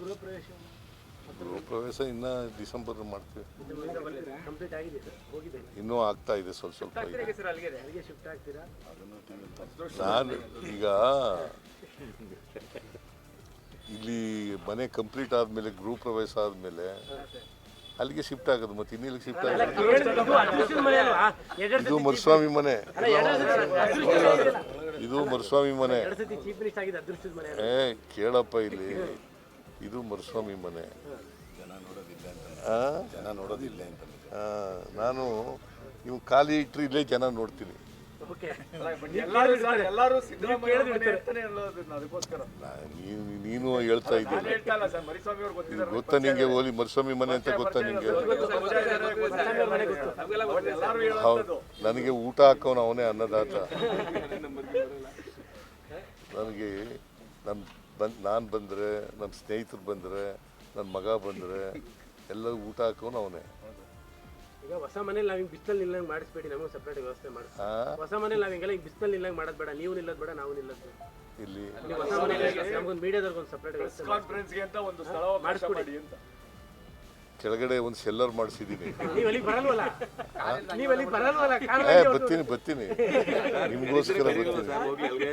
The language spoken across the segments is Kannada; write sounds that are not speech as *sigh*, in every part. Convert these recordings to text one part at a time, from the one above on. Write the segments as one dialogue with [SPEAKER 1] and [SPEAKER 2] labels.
[SPEAKER 1] ಗೃಹ ಪ್ರವೇಶ
[SPEAKER 2] ಗೃಹ ಪ್ರವೇಶ ಇನ್ನ ಡಿಸೆಂಬರ್ ಮಾಡ್ತೀವಿ.
[SPEAKER 1] ಕಂಪ್ಲೀಟ್ ಆಗಿದೆ ಸರ್ ಹೋಗಿದೆ.
[SPEAKER 2] ಇನ್ನೂ ಆಗ್ತಾ ಇದೆ ಸ್ವಲ್ಪ ಸ್ವಲ್ಪ ಇದೆ.
[SPEAKER 1] ಸರ್ ಅಲ್ಲಿಗೆ? ಅಲ್ಲಿಗೆ ಶಿಫ್ಟ್ ಆಗ್ತೀರಾ?
[SPEAKER 2] ನಾನು ಈಗ ಇಲ್ಲಿ ಮನೆ ಕಂಪ್ಲೀಟ್ ಆದಮೇಲೆ ಗೃಹ ಪ್ರವೇಶ ಆದಮೇಲೆ ಅಲ್ಲಿಗೆ ಶಿಫ್ಟ್ ಆಗೋದು ಮತ್ತೆ ಇನ್ನಿಲ್ಲಿ ಶಿಫ್ಟ್ ಆಗೋದು?
[SPEAKER 1] ಇದು
[SPEAKER 2] ಮರುಸ್ವಾಮಿ ಮನೆ. ಇದು ಮರುಸ್ವಾಮಿ ಮನೆ.
[SPEAKER 1] ಚೀಫ್ ಮಿನಿಸ್ಟರ್ ಆಗಿದೆ ಅದೃಷ್ಟದ ಮನೆ
[SPEAKER 2] ಏ ಕೇಳಪ್ಪ ಇಲ್ಲಿ. ಇದು ಮರುಸ್ವಾಮಿ ಮನೆ. ಆ? ಆ, ನಾನು ನೀವು ಖಾಲಿ ಇಟ್ಟರೆ ಇಲ್ಲೇ ಜನ ನೋಡ್ತೀನಿ.
[SPEAKER 1] ಓಕೆ.
[SPEAKER 3] ಎಲ್ಲರೂ ಎಲ್ಲರೂ ಸಿದ್ದರಾಮಯ್ಯ ಅವ್ರ ಮನೆ ಹೇಳೋದು ಅದಕ್ಕೋಸ್ಕರ.
[SPEAKER 2] ನಾ- ನೀನು ಹೇಳ್ತಾ ಇದ್ದೀನಿ. ಗೊತ್ತಾ ನಿಂಗೆ ಓಲಿ ಮರುಸ್ವಾಮಿ ಮನೆ ಅಂತ ಗೊತ್ತಾ ನಿಂಗೆ? ನನಗೆ ಊಟ ಹಾಕೋನು ಅವನೇ ಅನ್ನದಾತ. *laughs* ನನಗೆ ನನ್ನ ಬಂದ್ ನಾನು ಬಂದರೆ ನಮ್ಮ ಸ್ನೇಹಿತರು ಬಂದರೆ ನನ್ನ ಮಗ ಬಂದರೆ ಎಲ್ಲರೂ ಊಟ ಹಾಕೋನು ಅವನೇ.
[SPEAKER 1] ಈಗ ಹೊಸ ಮನೇಲಿ ನಾವು ಹಿಂಗೆ ಬಿಸ್ತಲ್ಲಿ ನಿಲ್ಲಂಗೆ ಮಾಡಿಸ್ಬೇಡಿ ನಮಗೆ ಸಪ್ರೇಟ್ ವ್ಯವಸ್ಥೆ ಮಾಡಿ ಹೊಸ ಮನೇಲಿ ನಾವು ಹಿಂಗೆಲ್ಲ ಹಿಂಗೆ ಬಿಸ್ತಲ್ಲಿ ನಿಲ್ಲಂಗೆ ಮಾಡೋದು ಬೇಡ ನೀವು ನಿಲ್ಲೋದು ಬೇಡ ನಾವು ನಿಲ್ಲೋದು ಬೇಡ.
[SPEAKER 2] ಇಲ್ಲಿ
[SPEAKER 1] ಹೊಸ ಮನೇಲಿ ನಮಗೊಂದು ಮೀಡಿಯಾದವ್ರಿಗೆ ಒಂದು ಸಪ್ರೇಟ್ ವ್ಯವಸ್ಥೆ
[SPEAKER 3] ಕಾನ್ಫರೆನ್ಸ್ಗೆ ಅಂತ ಒಂದು ಸ್ಥಳ ಮಾಡಿಸ್ಕೊಡಿ. ಅಂತ.
[SPEAKER 2] ಕೆಳಗಡೆ ಒಂದು ಸೆಲ್ಲರ್ ಮಾಡಿಸಿದ್ದೀನಿ ಏ ಬರ್ತೀನಿ ಬರ್ತೀನಿ. ನಿಮಗೋಸ್ಕರ ಬರ್ತೀನಿ.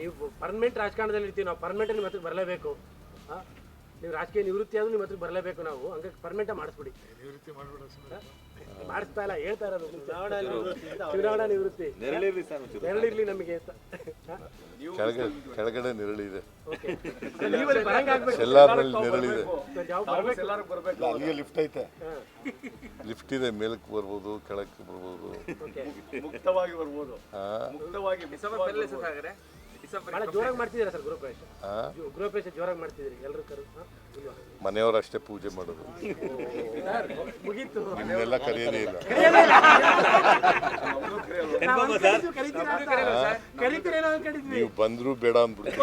[SPEAKER 1] ನೀವು ಪರ್ಮನೆಂಟ್ ರಾಜಕಾರಣದಲ್ಲಿ ಇರ್ತೀವಿ ನಾವು ಪರ್ಮನೆಂಟ್ ಮತ್ತೆ ಬರಲೇಬೇಕು. ನೀವು ರಾಜಕೀಯ ನಿವೃತ್ತಿ ಆದ್ರೂ ನಿಮ್ಮ ಹತ್ರ ಬರಲೇಬೇಕು ನಾವು. ಹಂಗಾಗಿ ಪರ್ಮನೆಂಟ್ ಮಾಡಿಸ್ಬಿಡಿ. ಹಾ? ಮಾಡಿಸ್ತಾ ಇಲ್ಲ ಹೇಳ್ತಾ ಇರೋದು ಚುನಾವಣಾ ನಿವೃತ್ತಿ ಚುನಾವಣಾ ನಿವೃತ್ತಿ. ನೆರಳಿರ್ಲಿ ನಮಗೆ ಅಂತ. ಹಾ?
[SPEAKER 2] ಕೆಳಗಡೆ ಕೆಳಗಡೆ *laughs* ನೆರಳಿದೆ
[SPEAKER 1] ಓಕೆ. ನೀವಲ್ಲಿ ಬರಂಗಾಗ್ಬೇಕು
[SPEAKER 2] ಸೆಲ್ಲಾರ್ನಲ್ಲಿ ನೆರಳಿದೆ.
[SPEAKER 1] ಯಾವ ಬರ್ಬೇಕು?
[SPEAKER 3] ಎಲ್ಲರೂ ಬರ್ಬೇಕು.
[SPEAKER 2] ಅಲ್ಲಿಗೆ ಲಿಫ್ಟ್ ಐತೆ. ಲಿಫ್ಟ್ ಇದೆ ಮೇಲಕ್ಕೆ ಬರ್ಬೋದು ಕೆಳಕ್ಕೆ ಬರ್ಬೋದು.
[SPEAKER 3] ಮುಕ್ತವಾಗಿ ಬರ್ಬೋದು.
[SPEAKER 2] ಆ
[SPEAKER 3] ಮುಕ್ತವಾಗಿ
[SPEAKER 1] ಭಾಳ ಜೋರಾಗಿ ಮಾಡ್ತಿದ್ದೀರಾ ಸರ್ ಗೃಹಪ್ರವೇಶ?
[SPEAKER 2] ಆ?
[SPEAKER 1] ಜೋ- ಗೃಹಪ್ರವೇಶ ಜೋರಾಗಿ ಮಾಡ್ತಿದ್ದೀರಿ ಎಲ್ಲರೂ ಕರು ಹಾ? ಇಲ್ವಾ?
[SPEAKER 2] ಮನೆಯವರು ಅಷ್ಟೇ ಪೂಜೆ ಮಾಡೋದು.
[SPEAKER 1] ಸರ್, ಮುಗೀತು.
[SPEAKER 2] ಕರೆಯೋದೇ ಇಲ್ಲ.
[SPEAKER 1] ನಾವು. ಕರೀತೀರೇನೋ ಅನ್ಕೊಂಡಿದ್ವಿ
[SPEAKER 2] ಬಂದ್ರು ಬೇಡ ಅಂದ್ಬಿಡ್ತೀವಿ